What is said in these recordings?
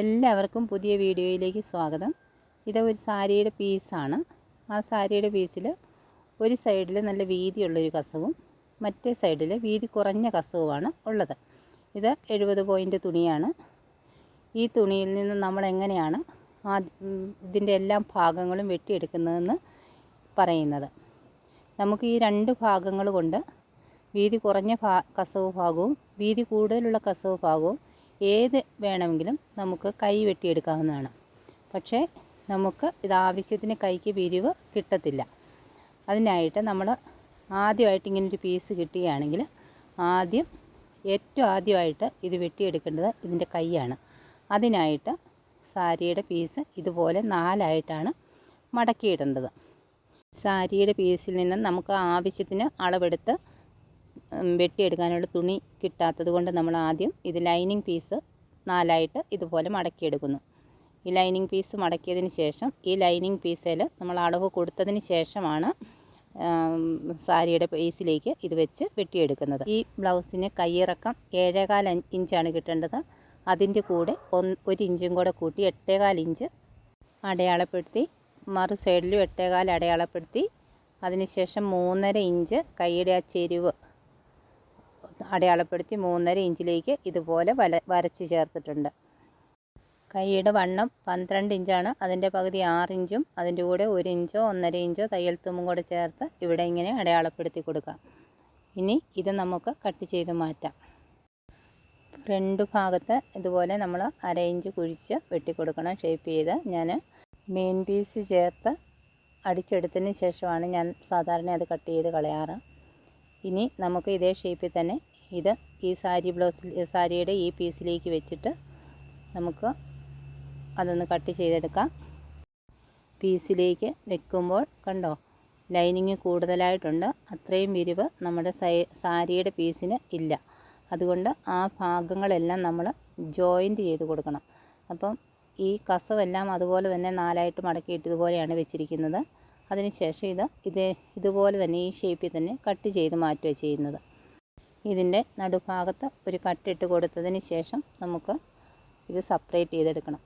എല്ലാവർക്കും പുതിയ വീഡിയോയിലേക്ക് സ്വാഗതം. ഇത് ഒരു സാരിയുടെ പീസാണ്. ആ സാരിയുടെ പീസിൽ ഒരു സൈഡിൽ നല്ല വീതിയുള്ളൊരു കസവും മറ്റേ സൈഡിൽ വീതി കുറഞ്ഞ കസവുമാണ് ഉള്ളത്. ഇത് എഴുപത് പോയിന്റ് തുണിയാണ്. ഈ തുണിയിൽ നിന്ന് നമ്മൾ എങ്ങനെയാണ് ആ ഇതിന്റെ എല്ലാ ഭാഗങ്ങളും വെട്ടിയെടുക്കുന്നതെന്ന് പറയുന്നത്. നമുക്ക് ഈ രണ്ട് ഭാഗങ്ങൾ കൊണ്ട് വീതി കുറഞ്ഞ ഭാ കസവ് ഭാഗവും വീതി കൂടുതലുള്ള കസവ് ഭാഗവും ഏത് വേണമെങ്കിലും നമുക്ക് കൈ വെട്ടിയെടുക്കാവുന്നതാണ്. പക്ഷേ നമുക്ക് ഇത് ആവശ്യത്തിന് കൈക്ക് വിരിവ് കിട്ടത്തില്ല. അതിനായിട്ട് നമ്മൾ ആദ്യമായിട്ട് ഇങ്ങനൊരു പീസ് കിട്ടുകയാണെങ്കിൽ ആദ്യം ഏറ്റവും ആദ്യമായിട്ട് ഇത് വെട്ടിയെടുക്കേണ്ടത് ഇതിന്റെ കൈയാണ്. അതിനായിട്ട് സാരിയുടെ പീസ് ഇതുപോലെ നാലായിട്ടാണ് മടക്കിയിടേണ്ടത്. സാരിയുടെ പീസിൽ നിന്ന് നമുക്ക് ആവശ്യത്തിന് അളവെടുത്ത് വെട്ടിയെടുക്കാനുള്ള തുണി കിട്ടാത്തത് കൊണ്ട് നമ്മൾ ആദ്യം ഇത് ലൈനിങ് പീസ് നാലായിട്ട് ഇതുപോലെ മടക്കിയെടുക്കുന്നു. ഈ ലൈനിങ് പീസ് മടക്കിയതിന് ശേഷം ഈ ലൈനിങ് പീസിൽ നമ്മൾ അളവ് കൊടുത്തതിന് ശേഷമാണ് സാരിയുടെ പീസിലേക്ക് ഇത് വെച്ച് വെട്ടിയെടുക്കുന്നത്. ഈ ബ്ലൗസിന് കയ്യിറക്കം ഏഴേകാൽ ഇഞ്ചാണ് കിട്ടേണ്ടത്. അതിന്റെ കൂടെ ഒന്ന് ഒരു ഇഞ്ചും കൂടെ കൂട്ടി എട്ടേകാൽ ഇഞ്ച് അടയാളപ്പെടുത്തി മറു സൈഡിലും എട്ടേകാൽ അടയാളപ്പെടുത്തി അതിനുശേഷം മൂന്നര ഇഞ്ച് കൈയുടെ ആ ചെരുവ് അടയാളപ്പെടുത്തി മൂന്നര ഇഞ്ചിലേക്ക് ഇതുപോലെ വല വരച്ച് ചേർത്തിട്ടുണ്ട്. കൈയുടെ വണ്ണം പന്ത്രണ്ട് ഇഞ്ചാണ്. അതിന്റെ പകുതി ഇഞ്ചും അതിന്റെ കൂടെ ഒരു ഇഞ്ചോ ഒന്നര ഇഞ്ചോ തയ്യൽ തുമ്പും കൂടെ ചേർത്ത് ഇവിടെ ഇങ്ങനെ അടയാളപ്പെടുത്തി കൊടുക്കാം. ഇനി ഇത് നമുക്ക് കട്ട് ചെയ്ത് മാറ്റാം. ഫ്രണ്ട് ഭാഗത്ത് ഇതുപോലെ നമ്മൾ അര ഇഞ്ച് കുഴിച്ച് വെട്ടിക്കൊടുക്കണം ഷേപ്പ് ചെയ്ത്. ഞാൻ മെയിൻ പീസ് ചേർത്ത് അടിച്ചെടുത്തതിന് ശേഷമാണ് ഞാൻ സാധാരണ അത് കട്ട് ചെയ്ത് കളയാറ്. ഇനി നമുക്ക് ഇതേ ഷേപ്പിൽ തന്നെ ഇത് ഈ സാരി ബ്ലൗസിൽ സാരിയുടെ ഈ പീസിലേക്ക് വെച്ചിട്ട് നമുക്ക് അതൊന്ന് കട്ട് ചെയ്തെടുക്കാം. പീസിലേക്ക് വെക്കുമ്പോൾ കണ്ടോ ലൈനിങ് കൂടുതലായിട്ടുണ്ട്. അത്രയും വിരിവ് നമ്മുടെ സാരിയുടെ പീസിന് ഇല്ല. അതുകൊണ്ട് ആ ഭാഗങ്ങളെല്ലാം നമ്മൾ ജോയിന്റ് ചെയ്ത് കൊടുക്കണം. അപ്പം ഈ കസവെല്ലാം അതുപോലെ തന്നെ നാലായിട്ട് മടക്കിയിട്ട് ഇതുപോലെയാണ് വെച്ചിരിക്കുന്നത്. അതിനുശേഷം ഇത് ഇത് ഇതുപോലെ തന്നെ ഈ ഷേപ്പിൽ തന്നെ കട്ട് ചെയ്ത് മാറ്റുക ചെയ്യുന്നത്. ഇതിന്റെ നടുഭാഗത്ത് ഒരു കട്ടിട്ട് കൊടുത്തതിന് ശേഷം നമുക്ക് ഇത് സെപ്പറേറ്റ് ചെയ്തെടുക്കണം.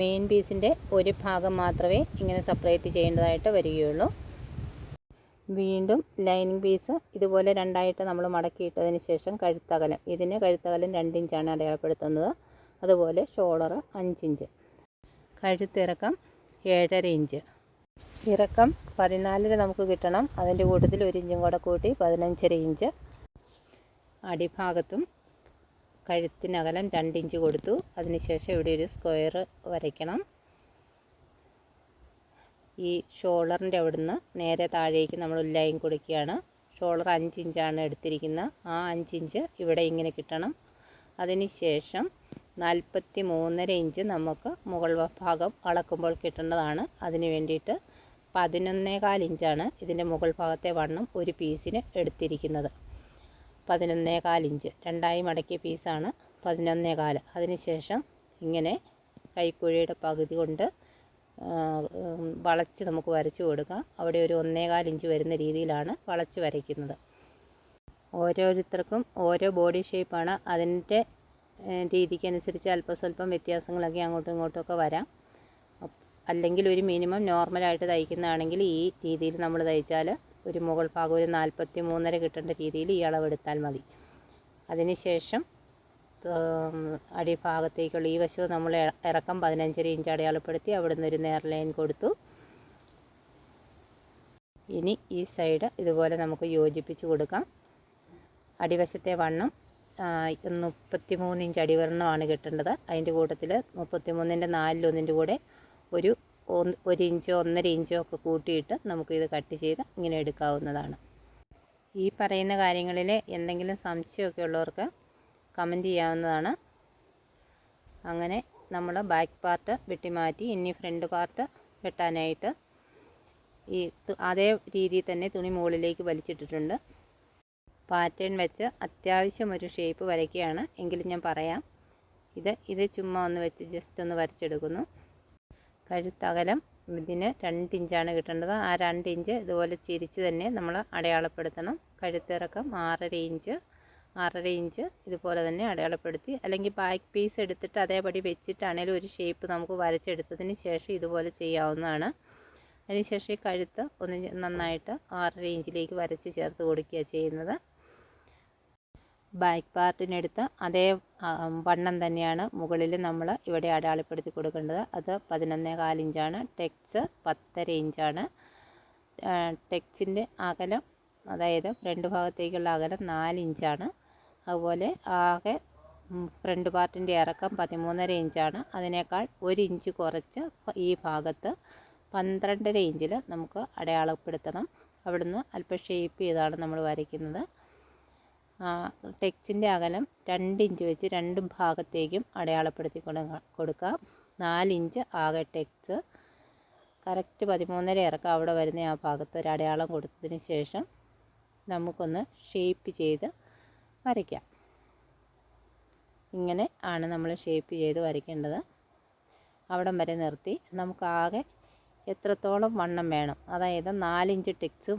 മെയിൻ പീസിന്റെ ഒരു ഭാഗം മാത്രമേ ഇങ്ങനെ സെപ്പറേറ്റ് ചെയ്യേണ്ടതായിട്ട് വരികയുള്ളൂ. വീണ്ടും ലൈനിങ് പീസ് ഇതുപോലെ രണ്ടായിട്ട് നമ്മൾ മടക്കിയിട്ടതിന് ശേഷം കഴുത്തകലം. ഇതിന് കഴുത്തകലം രണ്ട് ഇഞ്ചാണ് അടയാളപ്പെടുത്തുന്നത്. അതുപോലെ ഷോളർ അഞ്ചിഞ്ച് കഴുത്തിറക്കം ഏഴര ഇഞ്ച് ഇറക്കം പതിനാലിന് നമുക്ക് കിട്ടണം. അതിന്റെ കൂട്ടത്തിൽ ഒരു ഇഞ്ചും കൂടെ കൂട്ടി പതിനഞ്ചര ഇഞ്ച്. അടിഭാഗത്തും കഴുത്തിനകലം രണ്ട് ഇഞ്ച് കൊടുത്തു. അതിനുശേഷം ഇവിടെ ഒരു സ്ക്വയർ വരയ്ക്കണം. ഈ ഷോളറിന്റെ അവിടുന്ന് നേരെ താഴേക്ക് നമ്മൾ ഒരു ലൈൻ കൊടുക്കുകയാണ്. ഷോളർ അഞ്ച് ഇഞ്ചാണ് എടുത്തിരിക്കുന്നത് ആ അഞ്ച് ഇഞ്ച് ഇവിടെ ഇങ്ങനെ കിട്ടണം. അതിനുശേഷം നാൽപ്പത്തി മൂന്നര ഇഞ്ച് നമുക്ക് മുകൾ ഭാഗം അളക്കുമ്പോൾ കിട്ടേണ്ടതാണ്. അതിന് വേണ്ടിയിട്ട് പതിനൊന്നേകാൽ ഇഞ്ചാണ് ഇതിന്റെ മുകൾ ഭാഗത്തെ വണ്ണം ഒരു പീസിന് എടുത്തിരിക്കുന്നത്. പതിനൊന്നേകാൽ ഇഞ്ച്. രണ്ടായി മടക്കിയ പീസാണ് പതിനൊന്നേകാൽ അതിനുശേഷം ഇങ്ങനെ കൈക്കുഴിയുടെ പകുതി കൊണ്ട് വളച്ച് നമുക്ക് വരച്ചു കൊടുക്കാം. അവിടെ ഒരു ഒന്നേകാൽ ഇഞ്ച് വരുന്ന രീതിയിലാണ് വളച്ച് വരയ്ക്കുന്നത്. ഓരോരുത്തർക്കും ഓരോ ബോഡി ഷേപ്പാണ്. അതിന്റെ രീതിക്കനുസരിച്ച് അല്പം സ്വല്പം വ്യത്യാസങ്ങളൊക്കെ അങ്ങോട്ടും ഇങ്ങോട്ടും ഒക്കെ വരാം. അല്ലെങ്കിൽ ഒരു മിനിമം നോർമലായിട്ട് തയ്ക്കുന്നതാണെങ്കിൽ ഈ രീതിയിൽ നമ്മൾ തയ്ച്ചാൽ ഒരു മുകൾ ഭാഗം ഒരു നാൽപ്പത്തി മൂന്നര കിട്ടേണ്ട രീതിയിൽ ഈ അളവെടുത്താൽ മതി. അതിനുശേഷം അടിഭാഗത്തേക്കുള്ള ഈ വശവും നമ്മൾ ഇറക്കം പതിനഞ്ചര ഇഞ്ച് അടയാളപ്പെടുത്തി അവിടുന്ന് ഒരു നേർ ലൈൻ കൊടുത്തു. ഇനി ഈ സൈഡ് ഇതുപോലെ നമുക്ക് യോജിപ്പിച്ച് കൊടുക്കാം. അടിവശത്തെ വണ്ണം മുപ്പത്തി മൂന്ന് ഇഞ്ച് അടിവരണമാണ് കിട്ടേണ്ടത്. അതിന്റെ കൂട്ടത്തിൽ മുപ്പത്തി മൂന്നിന്റെ നാലിലൊന്നിന്റെ കൂടെ ഒരു ഒരു ഇഞ്ചോ ഒന്നര ഇഞ്ചോ ഒക്കെ കൂട്ടിയിട്ട് നമുക്കിത് കട്ട് ചെയ്ത് ഇങ്ങനെ എടുക്കാവുന്നതാണ്. ഈ പറയുന്ന കാര്യങ്ങളിൽ എന്തെങ്കിലും സംശയമൊക്കെ ഉള്ളവർക്ക് കമന്റ് ചെയ്യാവുന്നതാണ്. അങ്ങനെ നമ്മൾ ബാക്ക് പാർട്ട് വെട്ടിമാറ്റി ഇനി ഫ്രണ്ട് പാർട്ട് വെട്ടാനായിട്ട് ഈ അതേ രീതിയിൽ തന്നെ തുണി മുകളിലേക്ക് വലിച്ചിട്ടിട്ടുണ്ട്. പാറ്റേൺ വെച്ച് അത്യാവശ്യം ഒരു ഷേപ്പ് വരയ്ക്കുകയാണ്. എങ്കിലും ഞാൻ പറയാം ഇത് ഇത് ചുമ്മാ ഒന്ന് വെച്ച് ജസ്റ്റ് ഒന്ന് വരച്ചെടുക്കുന്നു. കഴുത്തകലം ഇതിന് രണ്ട് ഇഞ്ചാണ് കിട്ടേണ്ടത്. ആ രണ്ട് ഇഞ്ച് ഇതുപോലെ ചിരിച്ച് തന്നെ നമ്മൾ അടയാളപ്പെടുത്തണം. കഴുത്തിറക്കം ആറര ഇഞ്ച് ആറര ഇഞ്ച് ഇതുപോലെ തന്നെ അടയാളപ്പെടുത്തി. അല്ലെങ്കിൽ ബാക്ക് പീസ് എടുത്തിട്ട് അതേപടി വെച്ചിട്ടാണേലും ഒരു ഷേപ്പ് നമുക്ക് വരച്ചെടുത്തതിന് ശേഷം ഇതുപോലെ ചെയ്യാവുന്നതാണ്. അതിനുശേഷം ഈ കഴുത്ത് ഒന്ന് നന്നായിട്ട് ആറര ഇഞ്ചിലേക്ക് വരച്ച് ചേർത്ത് കൊടുക്കുകയാണ് ചെയ്യുന്നത്. ബാക്ക് പാർട്ടിനെടുത്ത് അതേ വണ്ണം തന്നെയാണ് മുകളിൽ നമ്മൾ ഇവിടെ അടയാളപ്പെടുത്തി കൊടുക്കേണ്ടത്. അത് പതിനൊന്നേ കാലിഞ്ചാണ് ടെക്സ് പത്തര ഇഞ്ചാണ്. ടെക്സിന്റെ അകലം അതായത് ഫ്രണ്ട് ഭാഗത്തേക്കുള്ള അകലം നാല് ഇഞ്ചാണ്. അതുപോലെ ആകെ ഫ്രണ്ട് പാർട്ടിന്റെ ഇറക്കം പതിമൂന്നര ഇഞ്ചാണ്. അതിനേക്കാൾ ഒരു ഇഞ്ച് കുറച്ച് ഈ ഭാഗത്ത് പന്ത്രണ്ടര ഇഞ്ചിൽ നമുക്ക് അടയാളപ്പെടുത്തണം. അവിടുന്ന് അല്പം ഷേപ്പ് ചെയ്താണ് നമ്മൾ വരയ്ക്കുന്നത്. ടെക്സിന്റെ അകലം രണ്ട് ഇഞ്ച് വെച്ച് രണ്ട് ഭാഗത്തേക്കും അടയാളപ്പെടുത്തി കൊടുക്കുക കൊടുക്കാം. നാലിഞ്ച് ആകെ ടെക്സ് കറക്റ്റ് പതിമൂന്നര ഇറക്കം അവിടെ വരുന്ന ആ ഭാഗത്ത് ഒരു അടയാളം കൊടുത്തതിന് ശേഷം നമുക്കൊന്ന് ഷേപ്പ് ചെയ്ത് വരയ്ക്കാം. ഇങ്ങനെ ആണ് നമ്മൾ ഷേപ്പ് ചെയ്ത് വരയ്ക്കേണ്ടത്. അവിടം വരെ നിർത്തി. നമുക്ക് ആകെ എത്രത്തോളം വണ്ണം വേണം. അതായത് നാലിഞ്ച് ടെക്സും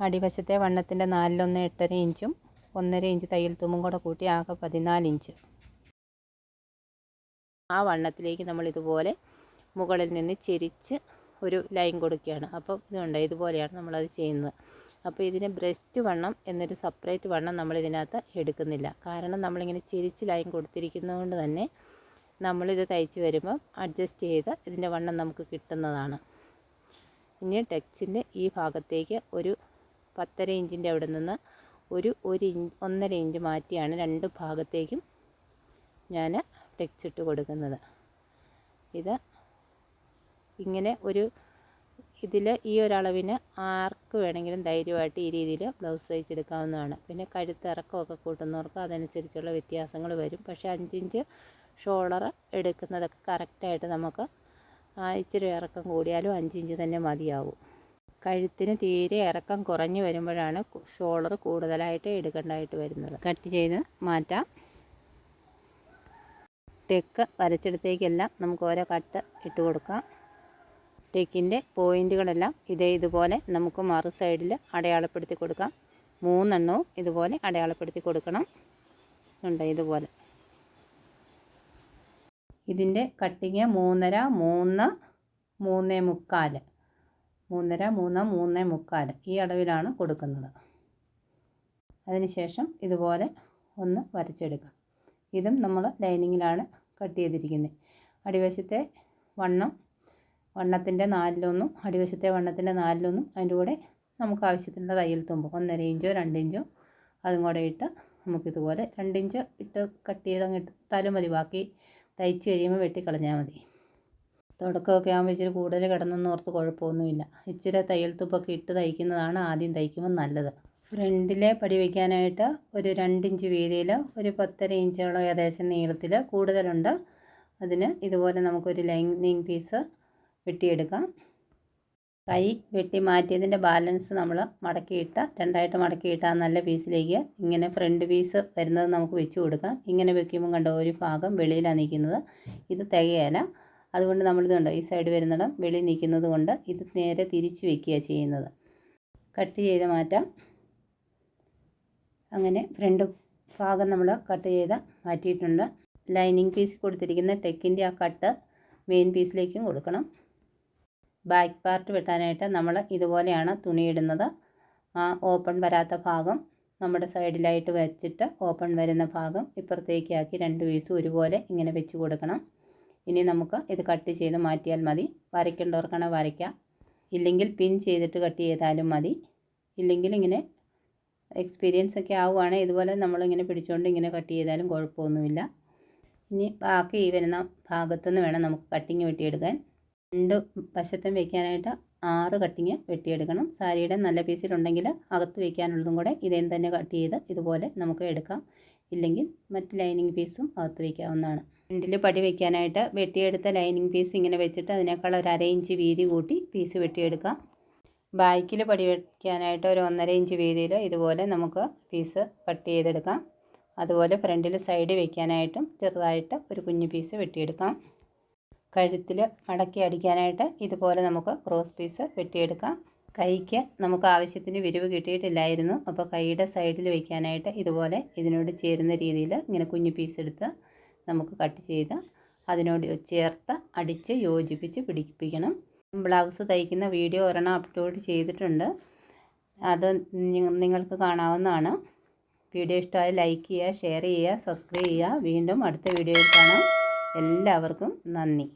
അടിവശത്തെ വണ്ണത്തിന്റെ നാലിലൊന്ന് എട്ടര ഇഞ്ചും ഒന്നര ഇഞ്ച് തയ്യൽ തുമ്പും കൂടെ കൂട്ടി ആകെ പതിനാല് ഇഞ്ച്. ആ വണ്ണത്തിലേക്ക് നമ്മൾ ഇതുപോലെ മുകളിൽ നിന്ന് ചെരിച്ച് ഒരു ലൈൻ കൊടുക്കുകയാണ്. അപ്പോൾ ഇതുണ്ട് ഇതുപോലെയാണ് നമ്മളത് ചെയ്യുന്നത്. അപ്പോൾ ഇതിന് ബ്രസ്റ്റ് വണ്ണം എന്നൊരു സെപ്പറേറ്റ് വണ്ണം നമ്മൾ ഇതിനകത്ത് എടുക്കുന്നില്ല. കാരണം നമ്മളിങ്ങനെ ചിരിച്ച് ലൈൻ കൊടുത്തിരിക്കുന്നതുകൊണ്ട് തന്നെ നമ്മളിത് തയ്ച്ച് വരുമ്പം അഡ്ജസ്റ്റ് ചെയ്ത് ഇതിന്റെ വണ്ണം നമുക്ക് കിട്ടുന്നതാണ്. ഇനി ടെക്സിന്റെ ഈ ഭാഗത്തേക്ക് ഒരു പത്തര ഇഞ്ചിന്റെ അവിടെ നിന്ന് ഒരു ഒരു ഇഞ്ച് ഒന്നര ഇഞ്ച് മാറ്റിയാണ് രണ്ട് ഭാഗത്തേക്കും ഞാൻ തെച്ചിട്ട് ഇട്ട് കൊടുക്കുന്നത്. ഇത് ഇങ്ങനെ ഒരു ഇതിൽ ഈ ഒരളവിന് ആർക്ക് വേണമെങ്കിലും ധൈര്യമായിട്ട് ഈ രീതിയിൽ ബ്ലൗസ് തയ്ച്ചെടുക്കാവുന്നതാണ് പിന്നെ കഴുത്ത് ഇറക്കമൊക്കെ കൂട്ടുന്നവർക്ക് അതനുസരിച്ചുള്ള വ്യത്യാസങ്ങൾ വരും. പക്ഷേ അഞ്ചിഞ്ച് ഷോൾഡർ എടുക്കുന്നതൊക്കെ കറക്റ്റായിട്ട് നമുക്ക് ഇച്ചിരി ഇറക്കം കൂടിയാലും അഞ്ചിഞ്ച് തന്നെ മതിയാവും. കഴുത്തിന് തീരെ ഇറക്കം കുറഞ്ഞു വരുമ്പോഴാണ് ഷോൾഡർ കൂടുതലായിട്ട് എടുക്കേണ്ടതായിട്ട് വരുന്നത്. കട്ട് ചെയ്ത് മാറ്റാം. ടെക്ക് വരച്ചെടുത്തേക്കെല്ലാം നമുക്ക് ഓരോ കട്ട് ഇട്ട് കൊടുക്കാം. ടെക്കിന്റെ പോയിന്റുകളെല്ലാം ഇതേ ഇതുപോലെ നമുക്ക് മറു സൈഡിൽ അടയാളപ്പെടുത്തി കൊടുക്കാം. മൂന്നെണ്ണവും ഇതുപോലെ അടയാളപ്പെടുത്തി കൊടുക്കണം. ഉണ്ട് ഇതുപോലെ. ഇതിന്റെ കട്ടിങ് മൂന്നര മൂന്ന് മൂന്നേ മുക്കാൽ. മൂന്നര മൂന്ന് മൂന്ന് മുക്കാൽ ഈ അളവിലാണ് കൊടുക്കുന്നത്. അതിനുശേഷം ഇതുപോലെ ഒന്ന് വരച്ചെടുക്കാം ഇതും നമ്മൾ ലൈനിങ്ങിലാണ് കട്ട് ചെയ്തിരിക്കുന്നത്. അടിവശത്തെ വണ്ണം വണ്ണത്തിന്റെ നാലിലൊന്നും അടിവശത്തെ വണ്ണത്തിന്റെ നാലിലൊന്നും അതിന്റെ കൂടെ നമുക്ക് ആവശ്യത്തിനുള്ള തയ്യൽ തുമ്പ് ഒന്നര ഇഞ്ചോ രണ്ട് ഇഞ്ചോ അതും കൂടെ ഇട്ട് നമുക്കിതുപോലെ രണ്ട് ഇഞ്ച് ഇട്ട് കട്ട് ചെയ്ത് അങ്ങ് ഇട്ടാലും മതി. ബാക്കി തയ്ച്ച് കഴിയുമ്പോൾ വെട്ടിക്കളഞ്ഞാൽ മതി. തുടക്കമൊക്കെ ആകുമ്പോൾ ഇച്ചിരി കൂടുതൽ കിടന്നെന്ന് ഓർത്ത് കുഴപ്പമൊന്നുമില്ല. ഇച്ചിരി തയ്യൽ തുപ്പൊക്കെ ഇട്ട് തയ്ക്കുന്നതാണ് ആദ്യം തയ്ക്കുമ്പോൾ നല്ലത്. ഫ്രണ്ടിലെ പടി വയ്ക്കാനായിട്ട് ഒരു രണ്ടിഞ്ച് വീതിയിൽ ഒരു പത്തര ഇഞ്ചോളം ഏകദേശം നീളത്തിൽ കൂടുതലുണ്ട്. അതിന് ഇതുപോലെ നമുക്കൊരു ലൈനിങ് പീസ് വെട്ടിയെടുക്കാം. കൈ വെട്ടി മാറ്റിയതിന്റെ ബാലൻസ് നമ്മൾ മടക്കിയിട്ട് രണ്ടായിട്ട് മടക്കിയിട്ട് ആ നല്ല പീസിലേക്ക് ഇങ്ങനെ ഫ്രണ്ട് പീസ് വരുന്നത് നമുക്ക് വെച്ച് കൊടുക്കാം. ഇങ്ങനെ വെക്കുമ്പോൾ കണ്ടോ ഒരു ഭാഗം വെളിയിലാണ് നിൽക്കുന്നത്. ഇത് തികയല. അതുകൊണ്ട് നമ്മളിത് കണ്ടോ ഈ സൈഡ് വരുന്നിടം വെളി നിൽക്കുന്നത് കൊണ്ട് ഇത് നേരെ തിരിച്ച് വെക്കുക ചെയ്യുന്നത്. കട്ട് ചെയ്ത് മാറ്റാം. അങ്ങനെ ഫ്രണ്ട് ഭാഗം നമ്മൾ കട്ട് ചെയ്ത് മാറ്റിയിട്ടുണ്ട്. ലൈനിങ് പീസ് കൊടുത്തിരിക്കുന്ന ടെക്കിന്റെ ആ കട്ട് മെയിൻ പീസിലേക്കും കൊടുക്കണം. ബാക്ക് പാർട്ട് വെട്ടാനായിട്ട് നമ്മൾ ഇതുപോലെയാണ് തുണിയിടുന്നത് ആ ഓപ്പൺ വരാത്ത ഭാഗം നമ്മുടെ സൈഡിലായിട്ട് വെച്ചിട്ട് ഓപ്പൺ വരുന്ന ഭാഗം ഇപ്പുറത്തേക്കാക്കി രണ്ട് പീസും ഒരുപോലെ ഇങ്ങനെ വെച്ച് കൊടുക്കണം. ഇനി നമുക്ക് ഇത് കട്ട് ചെയ്ത് മാറ്റിയാൽ മതി. വരയ്ക്കേണ്ടവർക്കാണ് വരയ്ക്കാം. ഇല്ലെങ്കിൽ പിൻ ചെയ്തിട്ട് കട്ട് ചെയ്താലും മതി. ഇല്ലെങ്കിൽ ഇങ്ങനെ എക്സ്പീരിയൻസ് ഒക്കെ ആവുകയാണെങ്കിൽ ഇതുപോലെ നമ്മളിങ്ങനെ പിടിച്ചുകൊണ്ട് ഇങ്ങനെ കട്ട് ചെയ്താലും കുഴപ്പമൊന്നുമില്ല. ഇനി ബാക്കി ഈ വരുന്ന ഭാഗത്തുനിന്ന് വേണം നമുക്ക് കട്ടിങ് വെട്ടിയെടുക്കാൻ. രണ്ട് വശത്തും വെക്കാനായിട്ട് ആറ് കട്ടിങ് വെട്ടിയെടുക്കണം. സാരിയുടെ നല്ല പീസിലുണ്ടെങ്കിൽ അകത്ത് വെക്കാനുള്ളതും കൂടെ ഇതേം തന്നെ കട്ട് ചെയ്ത് ഇതുപോലെ നമുക്ക് എടുക്കാം. ഇല്ലെങ്കിൽ മറ്റ് ലൈനിങ് പീസും അകത്ത് വയ്ക്കാവുന്നതാണ് ഫ്രണ്ടിൽ പടി വയ്ക്കാനായിട്ട് വെട്ടിയെടുത്ത ലൈനിങ് പീസ് ഇങ്ങനെ വെച്ചിട്ട് അതിനേക്കാൾ ഒരു അര ഇഞ്ച് വീതി കൂട്ടി പീസ് വെട്ടിയെടുക്കാം. ബാക്കിൽ പടി വയ്ക്കാനായിട്ട് ഒരു ഒന്നര ഇഞ്ച് വീതിയിൽ ഇതുപോലെ നമുക്ക് പീസ് കട്ട് ചെയ്തെടുക്കാം. അതുപോലെ ഫ്രണ്ടിൽ സൈഡ് വയ്ക്കാനായിട്ടും ചെറുതായിട്ട് ഒരു കുഞ്ഞു പീസ് വെട്ടിയെടുക്കാം. കഴുത്തിൽ മടക്കി അടിക്കാനായിട്ട് ഇതുപോലെ നമുക്ക് ക്രോസ് പീസ് വെട്ടിയെടുക്കാം. കൈക്ക് നമുക്ക് ആവശ്യത്തിന് വിരിവ് കിട്ടിയിട്ടില്ലായിരുന്നു. അപ്പോൾ കൈയുടെ സൈഡിൽ വയ്ക്കാനായിട്ട് ഇതുപോലെ ഇതിനോട് ചേരുന്ന രീതിയിൽ ഇങ്ങനെ കുഞ്ഞു പീസ് എടുത്ത് നമുക്ക് കട്ട് ചെയ്ത് അതിനോട് ചേർത്ത് അടിച്ച് യോജിപ്പിച്ച് പിടിപ്പിക്കണം. ബ്ലൗസ് തയ്ക്കുന്ന വീഡിയോ ഒരെണ്ണം അപ്ലോഡ് ചെയ്തിട്ടുണ്ട്. അത് നിങ്ങൾക്ക് കാണാവുന്നതാണ്. വീഡിയോ ഇഷ്ടമായി ലൈക്ക് ചെയ്യുക ഷെയർ ചെയ്യുക സബ്സ്ക്രൈബ് ചെയ്യുക. വീണ്ടും അടുത്ത വീഡിയോയിൽ കാണാം. എല്ലാവർക്കും നന്ദി.